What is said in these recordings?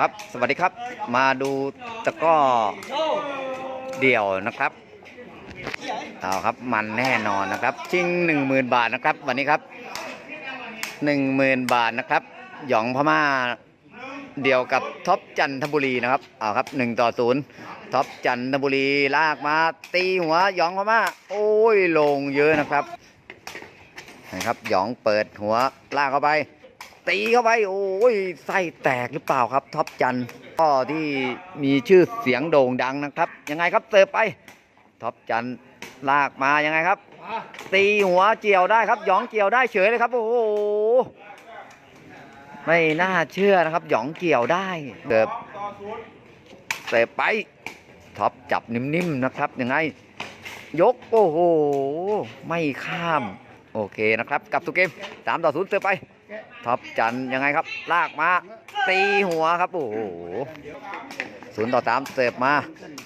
ครับ สวัสดีครับ มาดูตะก้อเดี่ยวนะครับเอาครับมันแน่นอนนะครับชิงหนึ่งหมื่นบาทนะครับ วันนี้ครับหนึ่งหมื่นบาทนะครับ หยองพม่าเดี่ยวกับท็อปจันทบุรีนะครับเอาครับหนึ่งต่อศูนย์ท็อปจันทบุรีลากมาตีหัวหยองพม่าโอ้ยลงเยอะนะครับนะครับหยองเปิดหัวลากเข้าไป ตีเข้าไปโอ้ยไส้แตกหรือเปล่าครับท็อปจันก็ที่มีชื่อเสียงโด่งดังนะครับ ยังไงครับเสิร์ฟไปท็อปจันลากมายังไงครับ ตีหัวเกี่ยวได้ครับหยองเกี่ยวได้เฉยเลยครับ โอ้โหไม่น่าเชื่อนะครับ หยองเกี่ยวได้เสิร์ฟเสิร์ฟไปท็อปจับนิ่มๆนะครับยังไง ยกโอ้โห ไม่ข้าม โอเคนะครับ กลับสู่เกมสามต่อศูนย์เสิร์ฟไป ท็อปจันยังไงครับ ลากมา ตีหัวครับ โอ้โหศูนย์ต่อสามเสิร์ฟมา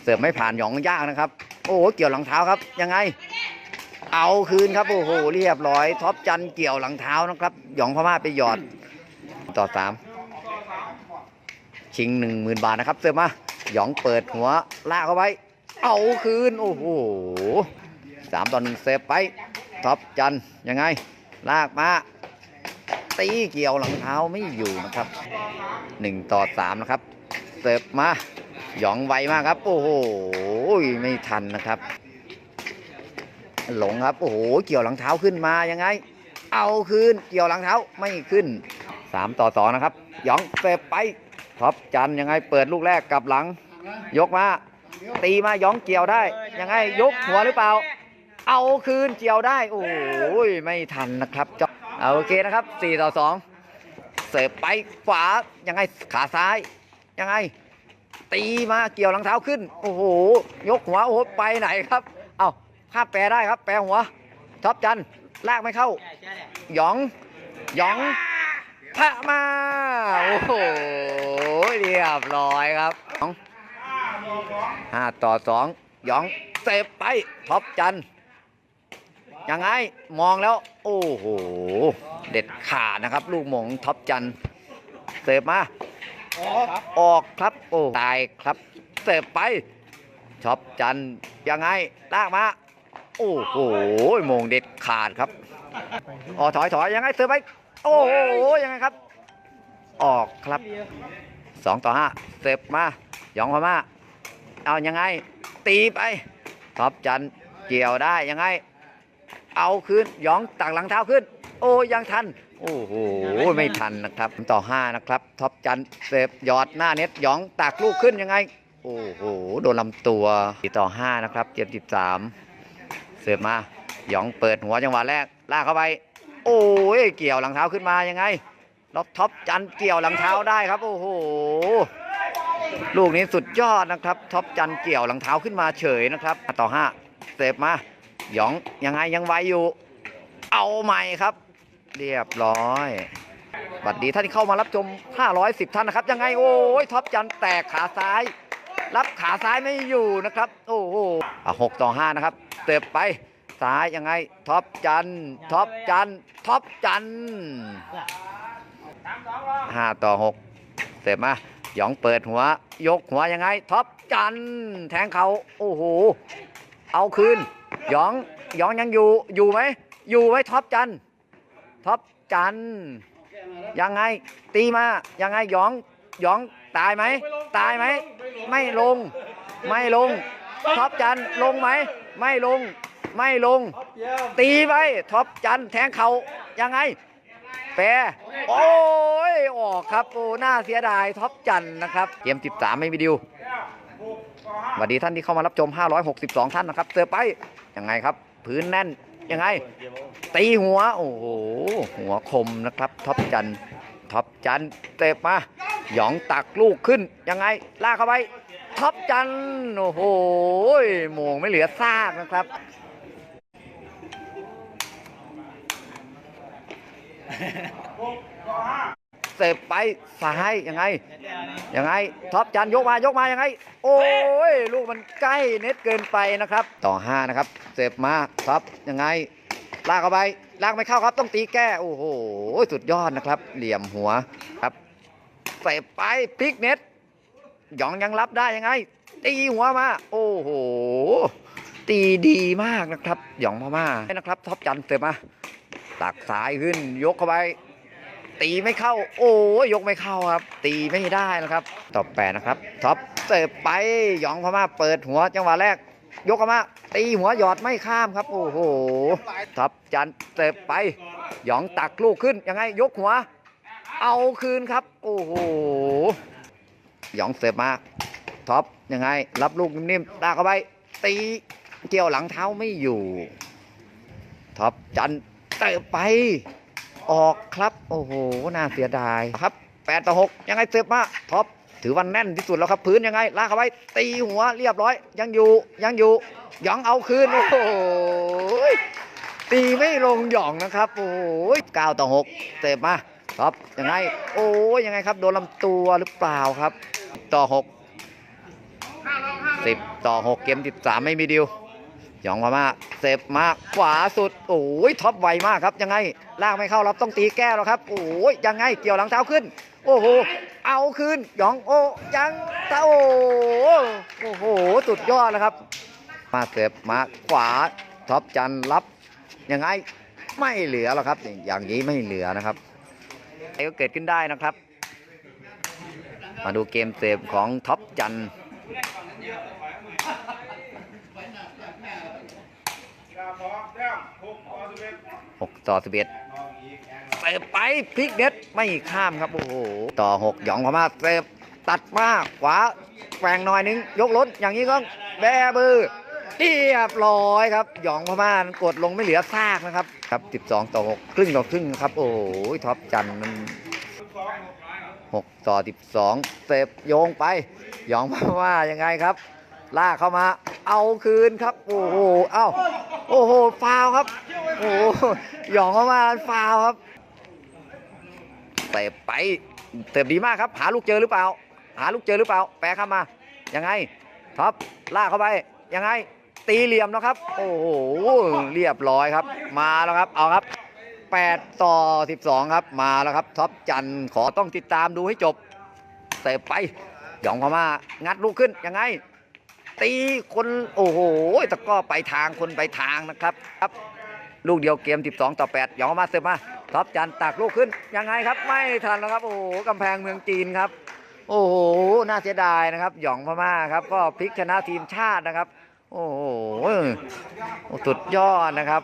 เสิร์ฟไม่ผ่านหยองยากนะครับ โอ้โห เกี่ยวหลังเท้าครับ ยังไง เอาคืนครับ โอ้โห เรียบร้อย ท็อปจันเกี่ยวหลังเท้านะครับ หยองพม่าไปหยอด ต่อสามชิงหนึ่งหมื่นบาทนะครับ เสิร์ฟมา หยองเปิดหัว ลากเข้าไป เอาคืน โอ้โหสามต่อหนึ่งเสิร์ฟไป ท็อปจันยังไง ลากมา ตีเกี่ยวหลังเท้าไม่อยู่นะครับหนึ่งต่อสามนะครับเสิร์ฟมาหยองไวมากครับ โอ้โหไม่ทันนะครับ หลงครับ โอ้โห เกี่ยวหลังเท้าขึ้นมายังไง เอาคืนเกี่ยวหลังเท้าไม่ขึ้นสามต่อสองนะครับ หยองเสิร์ฟไปท็อปจันยังไงเปิดลูกแรกกลับหลัง ยกมา ตีมาหยองเกี่ยวได้ ยังไงยกหัวหรือเปล่า เอาคืนเกี่ยวได้ โอ้โหไม่ทันนะครับจ้า เอาโอเคนะครับ4ต่อ2เสิร์ฟไปขวายังไงขาซ้ายยังไง ตีมาเกี่ยวหลังเท้าขึ้น โอ้โหยกหัวโอ้โหไปไหนครับ เอาภาพแปลได้ครับ แปลหัวท็อปจันลากไม่เข้าหยองหยองพระมา โอ้โหเรียบร้อยครับห้าต่อสองหยองเซฟไปท็อปจัน ยังไงมองแล้ว โอ้โห เด็ดขาดนะครับ ลูกหมงท็อปจันเสิร์ฟมาออกครับโอ้ตายครับเสิร์ฟไปท็อปจันยังไงลากมาโอ้โหมงเด็ดขาดครับอ๋อถอยถอยยังไงเสิร์ฟไปโอ้โหยังไงครับ ออกครับสองต่อห้าเสิร์ฟมาหยองพม่าเอายังไง ตีไปท็อปจันเกี่ยวได้ยังไง เอาคืนหยองตักหลังเท้าขึ้น โอ้ยังทัน โอ้โหไม่ทันนะครับต่อ 5 นะครับท็อปจันเซฟยอดหน้าเน็ตหยองตักลูกขึ้นยังไง โอ้โหโดนลำตัวต่อ 5 นะครับ73เสิร์ฟมาหยองเปิดหัวจังหวะแรกลากเข้าไป โอ้ยเกี่ยวหลังเท้าขึ้นมายังไงล็อกท็อปจันเกี่ยวหลังเท้าได้ครับ โอ้โหลูกนี้สุดยอดนะครับท็อปจันเกี่ยวหลังเท้าขึ้นมาเฉยนะครับต่อ5เสิร์ฟมา หยองยังไงยังไวอยู่ เอาใหม่ครับ เรียบร้อยสวัสดีท่านที่เข้ามารับชม 510 ท่านนะครับ ยังไง โอ้ยท็อปจันแตกขาซ้าย รับขาซ้ายไม่อยู่นะครับ โอ้โหอะหกต่อห้านะครับเติบไปซ้ายยังไงท็อปจันท็อปจันท็อปจันห้าต่อหกเสิร์ฟมาหยองเปิดหัว ยกหัวยังไงท็อปจันแทงเขาโอ้โหเอาคืน ยองยองยังอยู่อยู่ไหมอยู่ไหมท็อปจันท็อปจันยังไง ตีมายังไงยองยองตายไหมตายไหมไม่ลง ไม่ลงท็อปจันลงไหมไม่ลง ไม่ลง ตีไปท็อปจันแทงเขายังไงแปรโอ้ยออกครับโอ้น่าเสียดายท็อปจันนะครับเกม13ไม่มีดิว สวัสดีท่านที่เข้ามารับชม 562 ท่านนะครับเสือไปยังไงครับพื้นแน่นยังไง ตีหัว โอ้โหหัวคมนะครับท็อปจันท็อปจันเตะมาหยองตักลูกขึ้นยังไงลากเข้าไปท็อปจันโอ้โหโมงไม่เหลือซากนะครับ เสิร์ฟไปซ้ายยังไงยังไงท็อปจันยกมายกมายังไง โอ้ยลูกมันใกล้เน็ตเกินไปนะครับ ต่อ5นะครับเสิร์ฟมาท็อปยังไงลากเข้าไปลากไม่เข้าครับต้องตีแก้โอ้โหสุดยอดนะครับ เหลี่ยมหัวครับเสพไปพลิกเน็ตหยองยังรับได้ยังไง ตีหัวมา โอ้โหตีดีมากนะครับหยองพม่านะครับท็อปจันเสพมาตักสายขึ้นยกเข้าไป ตีไม่เข้า โอ้ยยกไม่เข้าครับ ตีไม่ได้นะครับ ต่อแปดนะครับท็อปเสิร์ฟไปหยองพม่าเปิดหัวจังหวะแรก ยกมาตีหัวหยอดไม่ข้ามครับ โอ้โหท็อปจันเสิร์ฟไป หยองตักลูกขึ้นยังไงยกหัว เอาคืนครับ โอ้โหหยองเสิร์ฟมาท็อปยังไง รับลูกนิ่มๆตากเข้าไป ตีเกี่ยวหลังเท้าไม่อยู่ท็อปจันเสิร์ฟไป ออกครับ โอ้โห น่าเสียดายครับ8ต่อ6ยังไงเสิร์ฟมาท็อปถือว่าแน่นที่สุดแล้วครับพื้นยังไงลากเข้าไปตีหัวเรียบร้อย ยังอยู่ยังอยู่หยองเอาคืนโอ้โหตีไม่ลงหย่องนะครับโอ้ย9ต่อ6เสิร์ฟมาท็อปยังไง โอ้ยยังไงครับ โดนลำตัวหรือเปล่าครับ ต่อ6 10ต่อ6เกม13ไม่มีดิว ยองมามาเซฟมากขวาสุดโอ้ยท็อปไวมากครับยังไงลากไม่เข้ารับต้องตีแก้แล้วครับโอ้ยยังไงเกี่ยวหลังเท้าขึ้น โอ้โหเอาคืนยองโอ้ยังเท้าโอ้โหสุดยอดแล้วครับ มาเซฟมาขวาท็อปจันรับยังไงไม่เหลือแล้วครับ อย่างนี้ไม่เหลือนะครับอะไรก็เกิดขึ้นได้นะครับ มาดูเกมเซฟของท็อปจัน 6ต่อ11เสิร์ฟไปพลิกเน็ตไม่ข้ามครับ โอ้โห ต่อ6หยองพม่าเสิร์ฟตัดมาขวาแกว่งหน่อยนึง ยกล้นอย่างนี้ก็แบมือเรียบร้อยครับ หยองพม่ากดลงไม่เหลือซากนะครับ ครับ 12 ต่อ 6 ครึ่งต่อครึ่งครับ โอ้โหท็อปจันมัน6ต่อ 12เซฟโยงไป หยองพม่ายังไงครับ ลากเข้ามา เอาคืนครับ โอ้โห เอ้า โอ้โห ฟาวครับ โอ้โห หยองเข้ามาฟาวครับเตะไปเตะดีมากครับ หาลูกเจอหรือเปล่า หาลูกเจอหรือเปล่า แปะเข้ามา ยังไงท็อปลากเข้าไป ยังไง ตีเหลี่ยมแล้วครับ โอ้โห เรียบร้อยครับ มาแล้วครับ เอาครับ8ต่อ 12 ครับ มาแล้วครับท็อปจันขอต้องติดตามดูให้จบเตะไปหยองเข้ามางัดลูกขึ้น ยังไง ตีคนโอ้โหตะก้อไปทางคนไปทางนะครับครับ ลูกเดียวเกม 12 ต่อ8หยองมาเสิร์ฟมาท็อปจันตักลูกขึ้นยังไงครับ ไม่ทันแล้วครับโอ้โหกำแพงเมืองจีนครับ โอ้โหน่าเสียดายนะครับหยองพม่าครับ ก็พลิกชนะทีมชาตินะครับ โอ้โหสุดยอดนะครับ